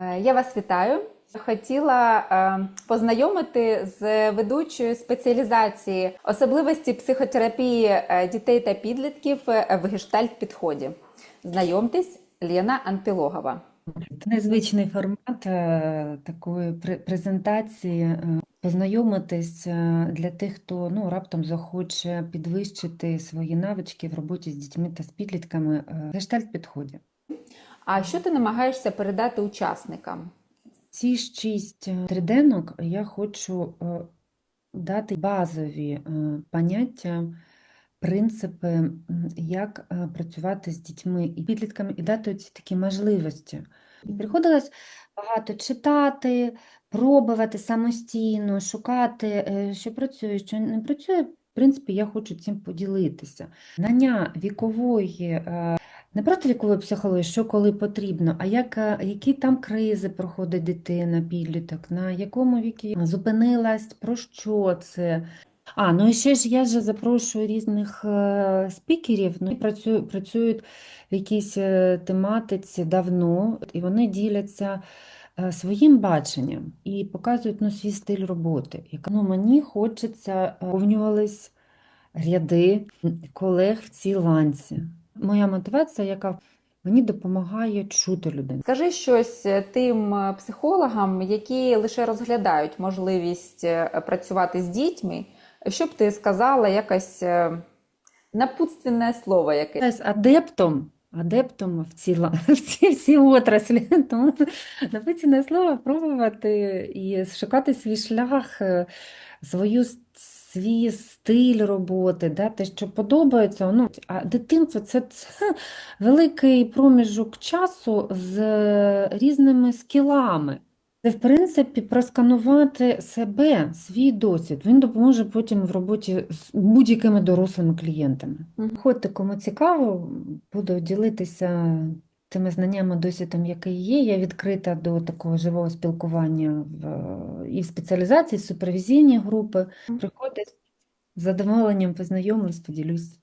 Е, Я вас вітаю. Хотіла е, познайомити з ведучою спеціалізації особливості психотерапії е, дітей та підлітків в гештальт-підході. Знайомтесь, Лена Анпілогова. Незвичний формат такої пре- презентації. Познайомитись для тих, хто ну, раптом захоче підвищити свої навички в роботі з дітьми та з підлітками в гештальт-підході. А що ти намагаєшся передати учасникам? Ці шість е, триденок я хочу е, дати базові е, поняття, принципи, як працювати з дітьми і підлітками, і дати ці такі можливості. І приходилось багато читати, пробувати самостійно, шукати, що працює, що не працює. В принципі, я хочу цим поділитися. Знання вікової не просто вікової психології, що коли потрібно, а як, е, які там кризи проходить дитина, підліток, на якому вікі зупинилась, про що це. А, ну і ще ж я ж запрошую різних е, спікерів, ну, і працюю, працюють в якійсь е, тематиці давно, і вони діляться своїм баченням і показують ну, свій стиль роботи. І, ну, мені хочеться повнювались ряди колег в цій ланці. Моя мотивація, яка мені допомагає чути людину. Скажи щось е, тим е, психологам, які лише розглядають можливість е, працювати з дітьми. Що б ти сказала якесь напутственне слово якесь? З адептом, адептом в ці, в ці всі отраслі. Тому написане слово пробувати і шукати свій шлях, е, свою, свій стиль роботи, да, те, що подобається. Ну, а дитинство це, це великий проміжок часу з різними скілами. Це, в принципі, просканувати себе, свій досвід. Він допоможе потім в роботі з будь-якими дорослими клієнтами. Ходьте, кому цікаво, буду ділитися тими знаннями, досвідом, який є. Я відкрита до такого живого спілкування в, і в спеціалізації, супервізійні групи. Мгм. Приходять з задоволенням познайомлюсь, поділюсь.